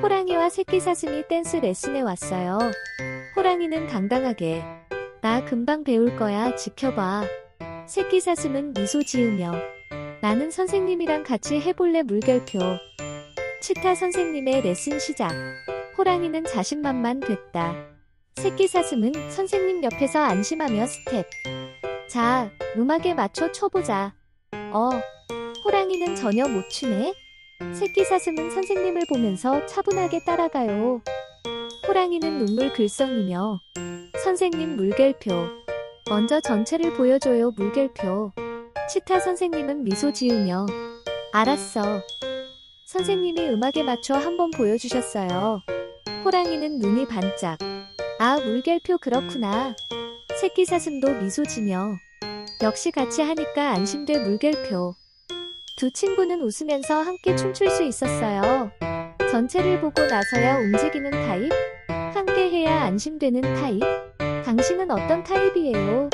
호랑이와 새끼 사슴이 댄스 레슨에 왔어요. 호랑이는 당당하게 나 금방 배울 거야 지켜봐. 새끼 사슴은 미소 지으며 나는 선생님이랑 같이 해볼래 물결표. 치타 선생님의 레슨 시작. 호랑이는 자신만만 됐다. 새끼 사슴은 선생님 옆에서 안심하며 스텝. 자, 음악에 맞춰 춰보자. 어, 호랑이는 전혀 못 추네. 새끼 사슴은 선생님을 보면서 차분하게 따라가요. 호랑이는 눈물 글썽이며 선생님 물결표. 먼저 전체를 보여줘요 물결표. 치타 선생님은 미소 지으며 알았어. 선생님이 음악에 맞춰 한번 보여주셨어요. 호랑이는 눈이 반짝. 아 물결표 그렇구나. 새끼 사슴도 미소 지며 역시 같이 하니까 안심돼 물결표. 두 친구는 웃으면서 함께 춤출 수 있었어요. 전체를 보고 나서야 움직이는 타입? 함께 해야 안심되는 타입? 당신은 어떤 타입이에요?